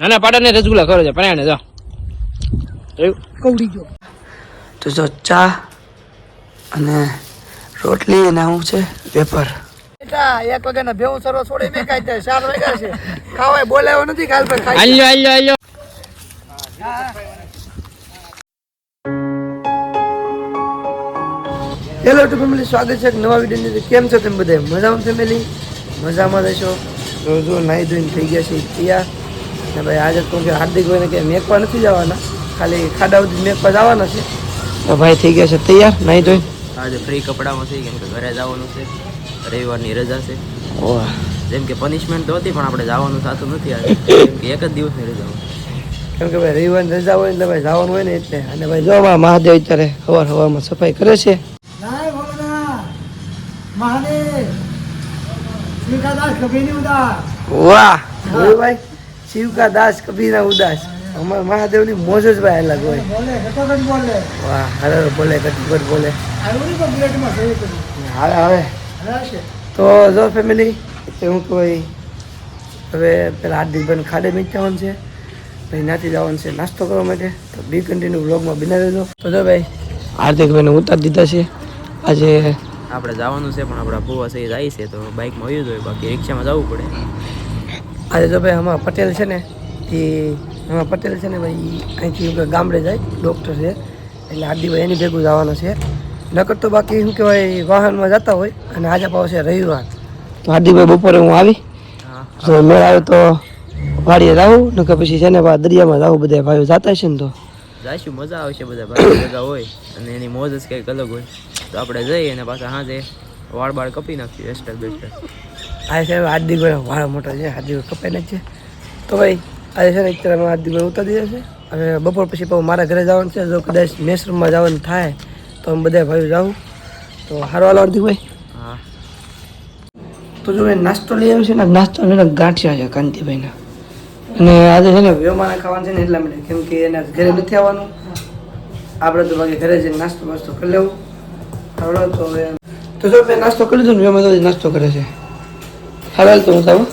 નાના પાડાને રસગુલ્લા કરો છે પરાણે જો. કવડી ગયો. તો જો ચા અને રોટલી અને શું છે પેપર બેટા એક વાગ્યાના ભેવું સરસ છોડી મેં કાંઈ થાય ચાર વાગ્યા છે. ખાવાય બોલાયો નથી કાલ પર ખાઈ હાલ્યો હાલ્યો હાલ્યો. હેલો ટુ ફેમિલી સ્વાગત છે એક નવા વિડીયોની અંદર. કેમ છો તમે બધા? મજામાં ફેમિલી મજામાં રહેશો તો જો નાહી ધોઈને થઈ ગયા છે તૈયાર. ને ભાઈ આજે તું કે હાર્દિક ભાઈને કે મેકવા નથી જવાના. ખાલી ખાડા સુધી મેકવા જવાના છે. તો ભાઈ થઈ ગયા છે તૈયાર? નહીં જોઈ આજે ફ્રી કપડામાં થઈ કેમ કે ઘરે જવાનું છે. રવિવારની રજા છે. ઓહ. જેમ કે પનિશમેન્ટ તો હતી પણ આપણે જવાનું થતું નથી આજે. કેમ કે એક જ દિવસની રજા હોય. કેમ કે ભાઈ રવિવારની રજા હોય એટલે ભાઈ જવાનું હોય ને એટલે. અને ભાઈ જો મહાદેવ અત્યારે હવાર હવામાં સફાઈ કરે છે. મહાદેવ. શ્રીકાદાસ કભી નહીં ઉદાસ વાહ. ભાઈ. શિવ કા દાસ કબીર ના ઉદાસ. અમારા મહાદેવની મોજ જ ભાઈ અલગ હોય બોલે. વાહ હર હર બોલે કટુકટ બોલે. હવે હવે તો જો ફેમિલી હું કોઈ હવે પેલા હાર્દિકભાઈને ખાડે મેચ જવાનું છે. પછી નાથી જવાનું છે નાસ્તો કરવા માટે. તો બી કન્ટિન્યુ બ્લોગમાં બનાવી દેજો. તો જો ભાઈ હાર્દિકભાઈને ઉતાર દીધા છે. આજે આપણે જવાનું છે પણ આપણા ભૂવા સહી આવી છે તો બાઇકમાં આવ્યું હોય બાકી રિક્ષામાં જવું પડે. આજે જો ભાઈ હમણાં પટેલ છે ને એ હમણાં પટેલ છે ને ભાઈ અહીંથી ગામડે જાય ડૉક્ટર છે. એટલે આદિભાઈ એની ભેગું જવાનું છે. નકર તો બાકી શું કહેવાય વાહનમાં જતા હોય અને આજે છે રવિવાર. તો આદિભાઈ બપોરે હું આવી. તો મેળ આવ્યો તો વાડીએ જાઉં નકર પછી છે ને દરિયામાં જાઉં બધા ભાઈઓ જતા છે ને તો. જાશું મજા આવશે બધા ભાઈ બધા હોય. અને એની મોજ જ કંઈક અલગ હોય. તો આપણે જઈએ અને પાછા સાંજે વાળ બાળ કપી નાખીએ હેરસ્ટાઈલ બેસ્ટાઈલ આ છે હાર્દિકભાઈ વાળા મોટા છે હાર્દિકભાઈ કપાઈ નાખ છે. તો ભાઈ આજે છે ને અત્યારે અમે હાર્દિકભાઈ ઉતારી દીધા છે. હવે બપોર પછી પણ મારા ઘરે જવાનું છે. જો કદાચ મેસરૂમમાં જવાનું થાય તો અમે બધા ભાઈઓ જાઉં. તો હારો હાલો હાર્દિકભાઈ હા. તો જો ભાઈ નાસ્તો લઈ આવ્યો છે ને નાસ્તો મેં ગાંઠિયા છે કાંતિભાઈના. અને આજે છે ને વ્યવમાને ખાવાનું છે ને એટલા માટે કેમ કે એના ઘરે નથી આવવાનું. આપણે તો બાકી ઘરે જઈને નાસ્તો વાસ્તો કરી લેવું. હવે તો હવે તો જો મેં નાસ્તો કરી લીધો ને વ્યવમાં તો નાસ્તો કરે છે. હાલો હાલ તો હું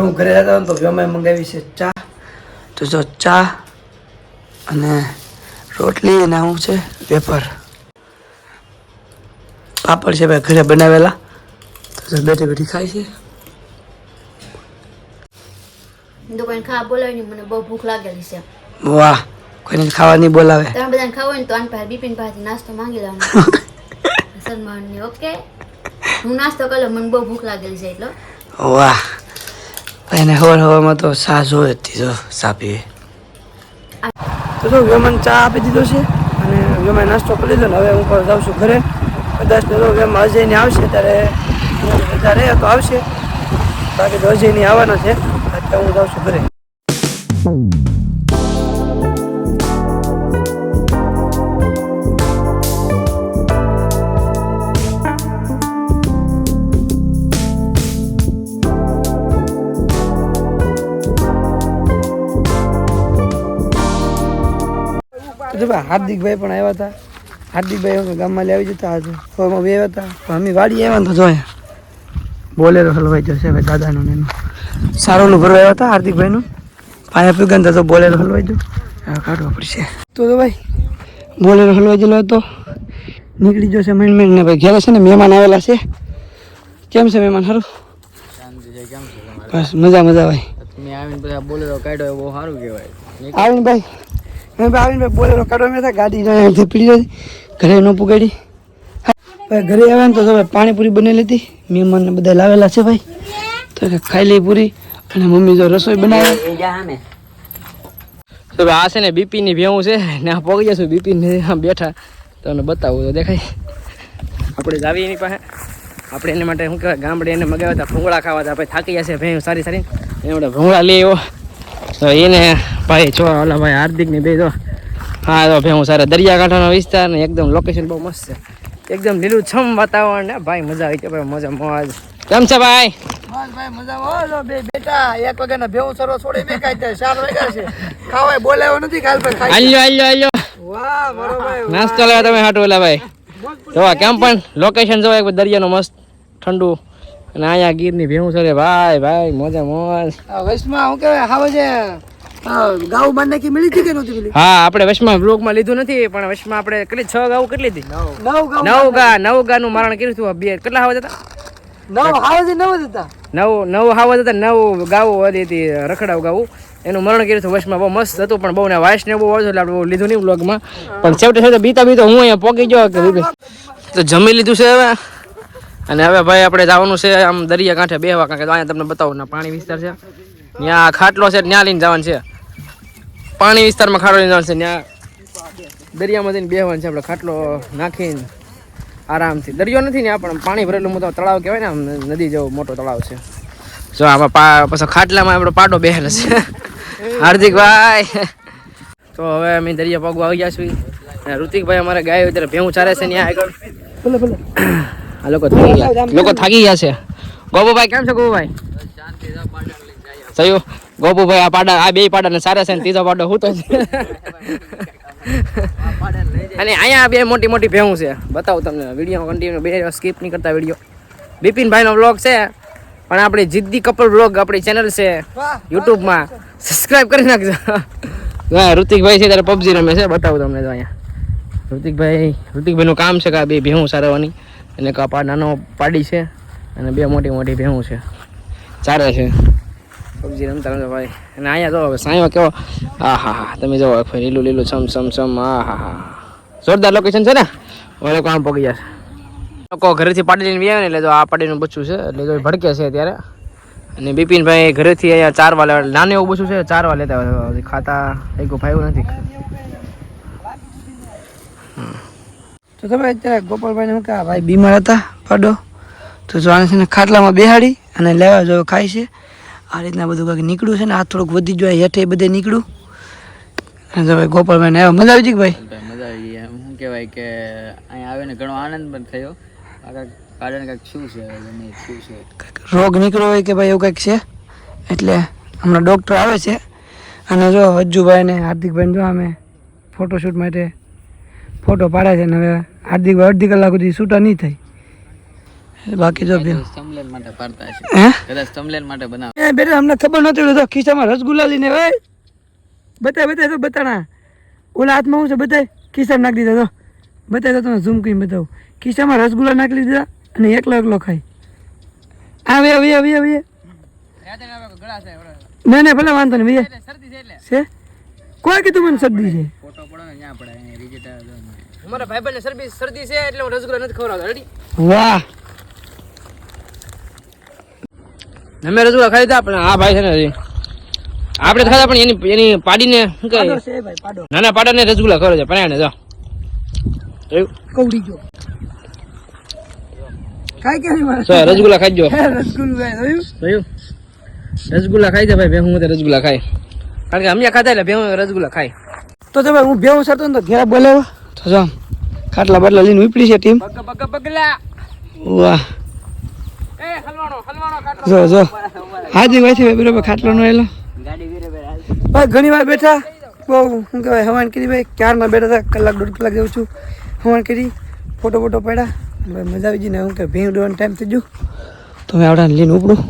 હું ઘરે જતા તો વ્યવમાએ મંગાવી છે ચા. તો જો ચા અને રોટલી અને શું છે વેફર. પાપડ છે ભાઈ ઘરે બનાવેલા. તો બેઠી બેઠી ખાય છે. તો કોઈ ખાવા બોલાવી નહીં મને બહુ ભૂખ લાગેલી છે. વાહ કોઈને ખાવા નહીં બોલાવે. તમે બધાને ખાવું હોય ને તો આની પાસે બિપિન પાસે નાસ્તો માંગી લેવાનો. સલમાન ઓકે હું નાસ્તો કરી, મને બહુ ભૂખ લાગેલી છે એટલે. વાહ. એને હવાર હવામાં તો સા જોઈ જ ચા પીવે તો જો વેમન ચા આપી દીધો છે અને વેમાન નાસ્તો કરી દીધો ને, હવે હું પણ જાઉં છું ઘરે. કદાચ તો વેમ અજયને આવશે, ત્યારે વધારે તો આવશે. બાકી તો અજયની આવવાના છે અત્યારે હું જાઉં છું ઘરે. ભાઈ હાર્દિકભાઈ પણ આવ્યા હતા. હાર્દિકભાઈ અમે ગામમાં લે આવી જતા આજે ફોરમાં બી હતા. પણ અમે વાડી આવ્યા તો જોયા બોલેરો હલવાઈ જશે ભાઈ દાદાનું ને એનું. સારોનું ભરવા આવ્યા હતા હાર્દિકભાઈનું પાયા પીગન તો બોલેરો હલવાઈ જો કાઢવા પડશે. તો તો ભાઈ બોલેરો હલવાઈ ગયેલો હતો. નીકળી જશે મેન મેન ને ભાઈ ઘેરે છે ને મહેમાન આવેલા છે. કેમ છે મહેમાન સારું? બસ મજા મજા ભાઈ. આવીને બધા બોલેરો કાઢ્યો બહુ સારું કહેવાય. આવીને ભાઈ આવીને બોલેરો કાઢવા મેં ગાડી અહીંયાથી પીડી હતી, ઘરે ન પુગાડી. ભાઈ ઘરે આવ્યા ને તો ભાઈ પાણીપુરી બનેલી હતી. મહેમાનને બધા લાવેલા છે ભાઈ. તો ખાઈ લઈ પૂરી. અને મમ્મી જો રસોઈ બનાવે. તો ભાઈ આ છે ને બીપી ની ભેવું છે. ને આ પોગી જશું બીપી ને બેઠા. તમને બતાવું તો દેખાય. આપણે જાવી એની પાસે. આપણે એના માટે શું કહેવાય? ગામડે એને મગાવ્યા હતા, ભૂંગળા ખાવા હતા. ભાઈ થાકી જશે ભેં સારી સારી એના માટે ભૂંગળા લઈ આવ્યો. તો એને ભાઈ જો ઓલા ભાઈ હાર્દિકની બે જો. હા તો ભાઈ હું સારા દરિયાકાંઠાનો વિસ્તાર ને એકદમ લોકેશન બહુ મસ્ત છે. એકદમ લીલું છમ વાતાવરણ ને ભાઈ મજા આવી કે ભાઈ મજા મોજ. કેમ છે ભાઈ? ભાઈ મજામાં. બે બેટા એક વાગ્યાના ભેવું સરસ છોડી મેં કાંઈ થાય ચાર વાગ્યા છે. ખાવાય બોલાયો નથી કાલ પર ખાઈ હાલ્યો હાલ્યો હાલ્યો. વાહ મારો ભાઈ નાસ્તો લેવા તમે હાટુ ઓલા ભાઈ. જોવા કેમ પણ લોકેશન જોવા એક દરિયાનો મસ્ત ઠંડુ અને અહીંયા ગીરની ભેહું છે રે ભાઈ ભાઈ મોજે મોજ. આ હું શું કહેવાય હાવે છે ગાઉ બાંધ નાખી મળી હતી કે નહોતી મળી? હા આપણે વચમાં બ્લોગમાં લીધું નથી પણ વશમાં આપણે કેટલી છ ગાઉ કેટલી હતી? નવ. ગાઉ નવ ગા નવ ગાનું મારણ કર્યું હતું બે. કેટલા હાવ હતા? નવ હાવ નવ હતા. નવ નવ હાવ હતા નવ ગાવો હતી હતી રખડાવ ગાવું એનું મરણ કર્યું હતું વશમાં બહુ મસ્ત હતું પણ બહુ ને વાયસ ને બહુ ઓછું એટલે આપણે લીધું નહીં બ્લોગમાં પણ છેવટે છેવટે બીતા બીતો હું અહીંયા પોકી ગયો તો જમી લીધું છે હવે? અને હવે ભાઈ આપણે જવાનું છે આમ દરિયા કાંઠે બેહવા કાંઠે અહીંયા તમને બતાવું, ને, પાણી વિસ્તાર છે. ત્યાં ખાટલો છે ત્યાં લઈને જવાનું છે. પાણી વિસ્તારમાં ખાટલો લઈને જવાનું છે ત્યાં દરિયામાં જઈને બેહવાનું છે આપણે, ખાટલો નાખીને આરામથી. દરિયો નથી ને પણ પાણી ભરેલું મોટો તળાવ કહેવાય ને આમ, નદી જેવો મોટો તળાવ છે. જો આમાં પછી ખાટલામાં આપણો પાડો બેહેલો છે. હાર્દિકભાઈ તો હવે અમે દરિયા પગવા આવી ગયા છીએ. ઋતિકભાઈ અમારે ગાય અત્યારે ભેવું ચારે છે ત્યાં આગળ. આ લોકો થાકી ગયા. લોકો થાકી ગયા છે. ગોપુભાઈ કેમ છે ગોપુભાઈ? થયું ગોપુભાઈ આ પાડા આ બે પાડા ને સારા છે ને ત્રીજો પાડો હું તો અને અહીંયા બે મોટી મોટી ભેહું છે. બતાવું તમને વીડિયો કન્ટિન્યુ બે સ્કીપ નહીં કરતા વીડિયો. બિપિનભાઈનો વ્લોગ છે પણ આપણી જિદ્દી કપલ વ્લોગ આપણી ચેનલ છે યુટ્યુબમાં. સબસ્ક્રાઇબ કરી નાખજો. હા ઋતિકભાઈ છે ત્યારે પબજી રમે છે. બતાવું તમને તો અહીંયા. ઋતિકભાઈ ઋતિકભાઈનું કામ છે કે આ બે ભેહું સારવાની અને કાપા નાનો પાડી છે અને બે મોટી મોટી ભેહું છે. ચારે છે. પબજી રમતા રમતા ભાઈ. અને અહીંયા જો હવે સાંયો કેવો હા હા હા તમે જો આખું લીલું લીલું છમ છમ છમ હા હા હા જોરદાર લોકેશન છે ને? ઓલો કામ પગી જશે. લોકો ઘરેથી પાડી લઈને બી ને એટલે જો આ પાડીનું બચ્ચું છે, એટલે જો ભડકે છે ત્યારે અને બિપિનભાઈ ઘરેથી અહીંયા ચારવા લેવા નાનું એવું બચ્ચું છે, ચારવા લેતા ખાતા એક ફાયું નથી. તો તમે અત્યારે ગોપાલભાઈને શું કહે ભાઈ બીમાર હતા? પાડો. તો જો આને છે ને ખાટલામાં બેહાડી અને લેવા જો ખાય છે. આ રીતના બધું કંઈક નીકળ્યું છે ને આ થોડુંક વધી જાય હેઠે બધે નીકળ્યું. અને ભાઈ ગોપાલભાઈને આવ્યો. મજા આવી ગઈ કે ભાઈ? મજા આવી ગઈ. એમ શું કહેવાય કે અહીંયા આવીને ઘણો આનંદ પણ થયો. કારણ કંઈક શું છે શું છે. રોગ નીકળ્યો હોય કે ભાઈ એવું કંઈક છે? એટલે હમણાં ડૉક્ટર આવે છે. અને જો હજ્જુભાઈ ને હાર્દિકભાઈ જો અમે ફોટોશૂટ માટે ફોટો પાડે છે ને હવે હાર્દિકભાઈ અડધી કલાક સુધી છૂટા નહીં થાય. બાકી જો બે સમલેન માટે પાડતા છે કદાચ સમલેન માટે બનાવ. બેટા અમને ખબર નહોતી તો ખિસ્સામાં રસગુલ્લા લઈને ભાઈ બતાય બતાય તો બતાણા. ઓલા હાથમાં શું છે બતાય? ખિસ્સામાં નાખી દીધા તો. બતાય તો તમે ઝૂમ કરીને બતાવું. ખિસ્સામાં રસગુલ્લા નાખી દીધા અને એકલો એકલો ખાય. આવે આવે આવે આવે ના ના ભલે વાંધો નહીં ભૈયા છે કોઈ કીધું મને શરદી છે? ફોટો પડો ને ત્યાં પડે રિજેટ અમારા ભાઈબંધને શરદી શરદી છે એટલે હું રસગુલ્લા નથી ખવડાવતો. રેડી વાહ. અમે રસગુલ્લા ખાઈ લીધા પણ આ ભાઈ છે ને આપણે તો ખાધા પણ એની એની પાડીને શું કહે નાના પાડાને રસગુલ્લા ખવડાવે છે પણ જો. કવડી ગયો કાંઈ કે નહીં રસગુલ્લા ખાઈ જો રસગુલ્લું ખાઈ જાય ભાઈ ભેહું રસગુલ્લા ખાય કારણ કે અમે ખાધા એટલે ભેહું રસગુલ્લા ખાય તો ભાઈ હું ભેવું સરતો ને તો ઘેરા બોલાવ્યો? તો જો. ખાટલા બાટલા લઈને ઉપડી છે ટીમ. Bug bug બગલા. વાહ. જો જો. હાજી ભાઈ છે બરોબર ખાટલો નો એલો ભાઈ ઘણી વાર બેઠા. બહુ શું કહેવાય હવાન કરી ભાઈ ક્યારના બેઠા હતા? કલાક દોઢ કલાક જેવું છું. હવાન કરી ફોટો ફોટો પડ્યા. મજા આવી જઈને હું કે ભીંગ ડોવાનો ટાઈમ થઈ ગયો. તો મેં આવડાને લઈને ઉપડું.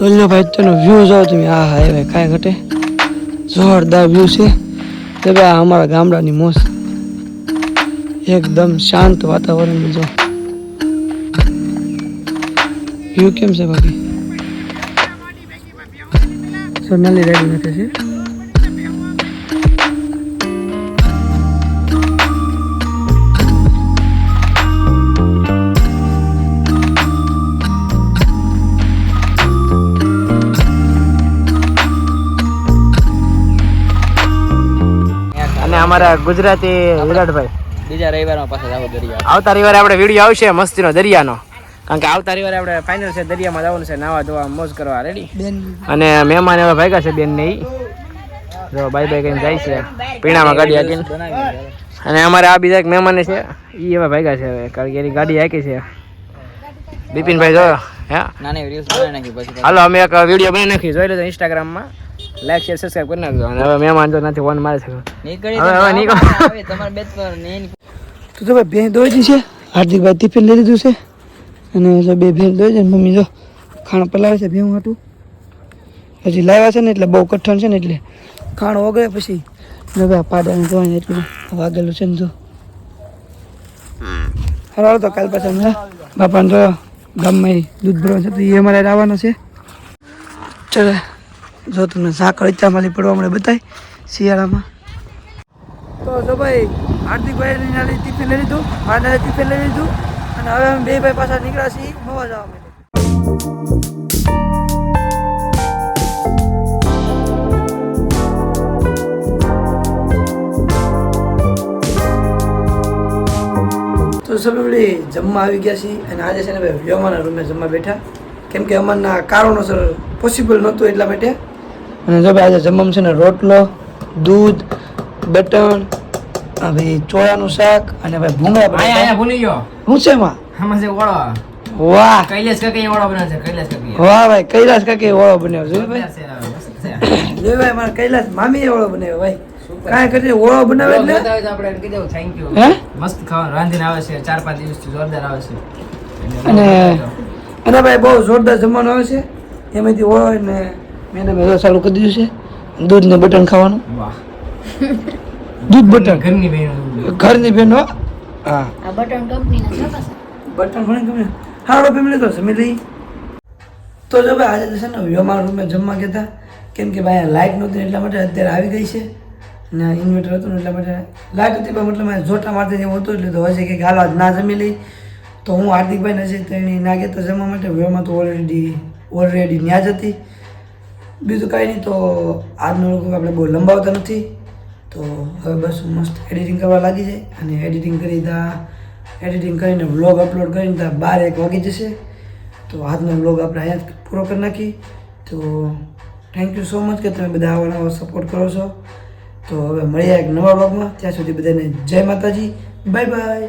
લો ભાઈ તેનો વ્યૂ જોવો તમે. આ હા ભાઈ કાંઈ ઘટે. જોરદાર વ્યૂ છે. તે ભાઈ આ અમારા ગામડાની મોસ એકદમ શાંત વાતાવરણ જો વ્યૂ કેમ છે બાકી? સોનાલી રેડી નથી છે? અમારા ગુજરાતી વિરાટભાઈ. બીજા રવિવારમાં પાછા જાવ દરિયા. આવતા રવિવારે આપણે વીડિયો આવશે મસ્તીનો દરિયાનો. કારણ કે આવતા રવિવારે આપણે ફાઇનલ છે દરિયામાં જવાનું છે નાવા ધોવા મોજ કરવા રેડી અને મહેમાન હવે ભાગ્યા છે બેન ને જો બાય બાય કરીને જાય છે પીણામાં ગાડી હાકીને. અને અમારે આ બીજા એક મહેમાન છે એ એવા ભાગ્યા છે હવે કારણ કે એની ગાડી હાકી છે. બિપિનભાઈ જો હે? નાની રીલ્સ બનાવી નાખી પછી. હાલો અમે એક વીડિયો બનાવી નાખી જોઈ લેજો ઇન્સ્ટાગ્રામમાં લાઈક શેર સબસ્ક્રાઇબ કરી નાખજો. અને હવે મહેમાન જો નથી ફોન મારે છે. નીકળી હવે હવે નીકળો. આવે તમારે બે ત્રણ નહીં તો ભાઈ ભેં દોઈ છે. હાર્દિકભાઈ ટિફિન લઈ લીધું છે. અને જો બે ભેં દોઈ છે મમ્મી જો ખાણ પલાવે છે ભેવું હતું. પછી લાવ્યા છે ને એટલે બહુ કઠણ છે ને એટલે ખાણ ઓગળે પછી જો ભાઈ પાડાને જોવાને એટલું વાગેલું છે ને જો. હાલો હાલો તો કાલ પાછા મળ્યા. બાપાને જો ગામમાં દૂધ ભરવા છે તો એ અમારે આવવાનો છે. ચલો. જો તમને ઝાકળ માલી પડવા મળે બતાય શિયાળામાં. તો જો ભાઈ હાર્દિકભાઈ ટિફિન લઈ લીધું મારે ટિફિન લઈ લીધું, અને હવે અમે બે ભાઈ પાછા નીકળ્યા છીએ મવા જવા માટે. તો સબલી જમવા આવી ગયા છીએ, અને આજે છે ને ભાઈ વ્યવમાના રૂમે જમવા બેઠા. કેમ કે અમારના કારણોસર પોસિબલ નહોતું એટલા માટે અને જો ભાઈ આજે જમવામાં છે ને રોટલો દૂધ બટન આ ભાઈ ચોળાનું શાક અને ભાઈ ભૂંગળા અહીંયા બટાકા ભૂલી ગયો. શું છે એમાં? આમાં છે ઓળો. વાહ. કૈલેશ કાકી ઓળો બનાવે છે કૈલાશ કાકી વાહ ભાઈ કૈલાસ કાકી ઓળો બનાવ્યો છે ભાઈ. છે. ભાઈ મારા કૈલાસ મામી ઓળો બનાવ્યો ભાઈ. કાંઈ કરી ઓળો બનાવે એટલે? આપણે કહી thank you. હે? મસ્ત ખાવાનું રાંધીને આવે છે ચાર પાંચ દિવસથી જોરદાર આવે છે. અને અને ભાઈ બહુ જોરદાર જમવાનું આવે છે. એમાંથી ઓળો ને મેડમ એ ચાલુ કરી દીધું છે. દૂધ ને બટન ખાવાનું. વાહ. દૂધ બટન. ઘરની બહેનો ઘરની બેન હો. હા. આ બટન કંપનીના બટન ઘણી ગમે હારો ફેમિલી તો જમી લઈ તો જો ભાઈ આજે તો છે ને વ્યવહાર રૂમે જમવા ગયા હતા. કેમ કે ભાઈ લાઇટ નહોતી એટલા માટે અત્યારે આવી ગઈ છે. ને ઇન્વર્ટર હતું ને એટલા માટે લાઇટ હતી પણ મતલબ મેં જોટા મારતી જેવું હતું એટલે તો હશે કે હાલ આજ ના જમી લઈ. તો હું હાર્દિકભાઈ ને છે તેની ના ગયા જમવા માટે વ્યવહારમાં તો ઓલરેડી ઓલરેડી ત્યાં જ હતી. બીજું કાંઈ નહીં, તો આજનો લોકો આપણે બહુ લંબાવતા નથી. તો હવે બસ મસ્ત એડિટિંગ કરવા લાગી જાય અને એડિટિંગ કરી ત્યાં એડિટિંગ કરીને વ્લોગ અપલોડ કરીને ત્યાં બાર એક વાગી જશે. તો આજનો વ્લોગ આપણે અહીંયા પૂરો કરી નાખી. તો થેન્ક યુ સો મચ કે તમે બધા આવા નવા સપોર્ટ કરો છો. તો હવે મળીએ એક નવા વ્લોગમાં ત્યાં સુધી બધાને જય માતાજી. Bye bye